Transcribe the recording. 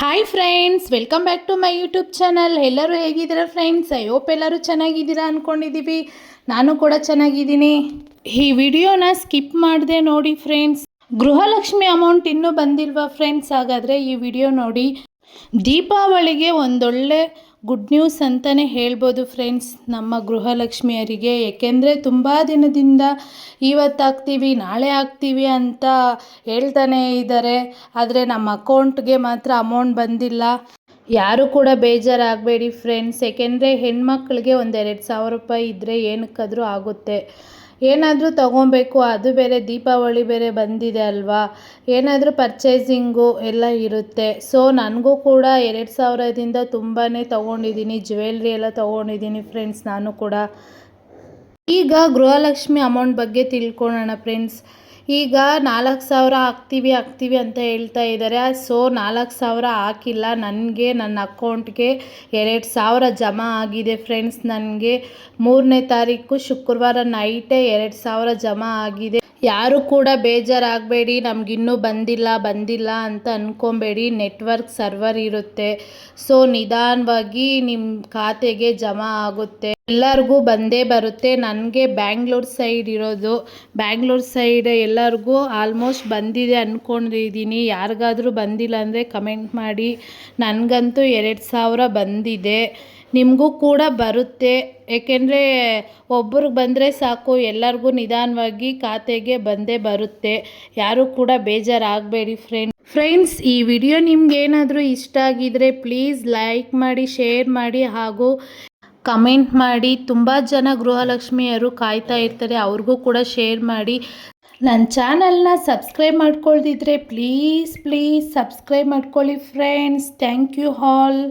Hi friends welcome back to my YouTube channel ಎಲ್ಲರೂ ಹೇಗಿದ್ದೀರಾ friends I hope ಎಲ್ಲರೂ ಚೆನ್ನಾಗಿದ್ದೀರಾ ಅಂದ್ಕೊಂಡಿದ್ದೀವಿ ನಾನು ಕೂಡ ಚೆನ್ನಾಗಿದ್ದೀನಿ. ಈ ವಿಡಿಯೋನ ಸ್ಕಿಪ್ ಮಾಡಿದೆ ನೋಡಿ ಫ್ರೆಂಡ್ಸ್ ಗೃಹಲಕ್ಷ್ಮಿ ಅಮೌಂಟ್ ಇನ್ನೂ ಬಂದಿಲ್ವಾ ಫ್ರೆಂಡ್ಸ್ ಹಾಗಾದರೆ ಈ ವಿಡಿಯೋ ನೋಡಿ. ದೀಪಾವಳಿಗೆ ಒಂದೊಳ್ಳೆ ಗುಡ್ ನ್ಯೂಸ್ ಅಂತಲೇ ಹೇಳ್ಬೋದು ಫ್ರೆಂಡ್ಸ್ ನಮ್ಮ ಗೃಹಲಕ್ಷ್ಮಿಯರಿಗೆ. ಏಕೆಂದರೆ ತುಂಬ ದಿನದಿಂದ ಇವತ್ತಾಗ್ತೀವಿ, ನಾಳೆ ಆಗ್ತೀವಿ ಅಂತ ಹೇಳ್ತಾನೇ ಇದ್ದಾರೆ. ಆದರೆ ನಮ್ಮ ಅಕೌಂಟ್ಗೆ ಮಾತ್ರ ಅಮೌಂಟ್ ಬಂದಿಲ್ಲ. ಯಾರು ಕೂಡ ಬೇಜಾರಾಗಬೇಡಿ ಫ್ರೆಂಡ್ಸ್ ಏಕೆಂದರೆ ಹೆಣ್ಮಕ್ಳಿಗೆ ಒಂದೆರಡು ಸಾವಿರ ರೂಪಾಯಿ ಇದ್ದರೆ ಏನಕ್ಕಾದರೂ ಆಗುತ್ತೆ. ಏನಾದರೂ ತೊಗೊಬೇಕು, ಅದು ಬೇರೆ ದೀಪಾವಳಿ ಬೇರೆ ಬಂದಿದೆ ಅಲ್ವಾ? ಏನಾದರೂ ಪರ್ಚೇಸಿಂಗು ಎಲ್ಲ ಇರುತ್ತೆ. ಸೊ ನನಗೂ ಕೂಡ ಎರಡು ಸಾವಿರದಿಂದ ತುಂಬಾ ತೊಗೊಂಡಿದ್ದೀನಿ. ಜ್ಯುವೆಲ್ರಿ ಎಲ್ಲ ತೊಗೊಂಡಿದ್ದೀನಿ ಫ್ರೆಂಡ್ಸ್ ನಾನು ಕೂಡ. ಈಗ ಗೃಹಲಕ್ಷ್ಮಿ ಅಮೌಂಟ್ ಬಗ್ಗೆ ತಿಳ್ಕೊಳ್ಳೋಣ ಫ್ರೆಂಡ್ಸ್ ಈಗ ನಾಲ್ಕು ಸಾವಿರ ಹಾಕ್ತೀವಿ ಹಾಕ್ತೀವಿ ಅಂತ ಹೇಳ್ತಾ ಇದ್ದಾರೆ. ಸೊ ನಾಲ್ಕು ಸಾವಿರ ಹಾಕಿಲ್ಲ. ನನಗೆ, ನನ್ನ ಅಕೌಂಟ್ಗೆ ಎರಡು ಸಾವಿರ ಜಮಾ ಆಗಿದೆ ಫ್ರೆಂಡ್ಸ್ ನನಗೆ ಮೂರನೇ ತಾರೀಕು ಶುಕ್ರವಾರ ನೈಟೇ ಎರಡು ಸಾವಿರ ಜಮಾ ಆಗಿದೆ. ಯಾರು ಕೂಡ ಬೇಜಾರಾಗಬೇಡಿ, ನಮಗಿನ್ನೂ ಬಂದಿಲ್ಲ ಬಂದಿಲ್ಲ ಅಂತ ಅಂದ್ಕೊಬೇಡಿ ನೆಟ್ವರ್ಕ್ ಸರ್ವರ್ ಇರುತ್ತೆ. ಸೊ, ನಿಧಾನವಾಗಿ ನಿಮ್ಮ ಖಾತೆಗೆ ಜಮಾ ಆಗುತ್ತೆ. ಎಲ್ಲರಿಗೂ ಬಂದೇ ಬರುತ್ತೆ. ನನಗೆ ಬ್ಯಾಂಗ್ಳೂರ್ ಸೈಡ್ ಇರೋದು. ಬ್ಯಾಂಗ್ಳೂರ್ ಸೈಡ್ ಎಲ್ಲರಿಗೂ ಆಲ್ಮೋಸ್ಟ್ ಬಂದಿದೆ ಅಂದ್ಕೊಂಡಿದ್ದೀನಿ ಯಾರಿಗಾದರೂ ಬಂದಿಲ್ಲ ಅಂದರೆ ಕಮೆಂಟ್ ಮಾಡಿ. ನನಗಂತೂ ಎರಡು ಸಾವಿರ ಬಂದಿದೆ. ನಿಮಗೂ ಕೂಡ ಬರುತ್ತೆ. ಏಕೆಂದರೆ ಒಬ್ರಿಗೆ ಬಂದರೆ ಸಾಕು, ಎಲ್ಲರಿಗೂ ನಿಧಾನವಾಗಿ ಖಾತೆಗೆ ಬಂದೇ ಬರುತ್ತೆ. ಯಾರೂ ಕೂಡ ಬೇಜಾರಾಗಬೇಡಿ ಫ್ರೆಂಡ್ ಫ್ರೆಂಡ್ಸ್ ಈ ವಿಡಿಯೋ ನಿಮ್ಗೇನಾದರೂ ಇಷ್ಟ ಆಗಿದರೆ ಪ್ಲೀಸ್ ಲೈಕ್ ಮಾಡಿ ಶೇರ್ ಮಾಡಿ ಹಾಗೂ ಕಮೆಂಟ್ ಮಾಡಿ. ತುಂಬ ಜನ ಗೃಹಲಕ್ಷ್ಮಿಯರು ಕಾಯ್ತಾ ಇರ್ತಾರೆ, ಅವ್ರಿಗೂ ಕೂಡ ಶೇರ್ ಮಾಡಿ. ನನ್ನ ಚಾನಲ್ನ ಸಬ್ಸ್ಕ್ರೈಬ್ ಮಾಡ್ಕೊಳ್ದಿದ್ರೆ ಪ್ಲೀಸ್ ಪ್ಲೀಸ್ ಸಬ್ಸ್ಕ್ರೈಬ್ ಮಾಡ್ಕೊಳ್ಳಿ ಫ್ರೆಂಡ್ಸ್ ಥ್ಯಾಂಕ್ ಯು ಆಲ್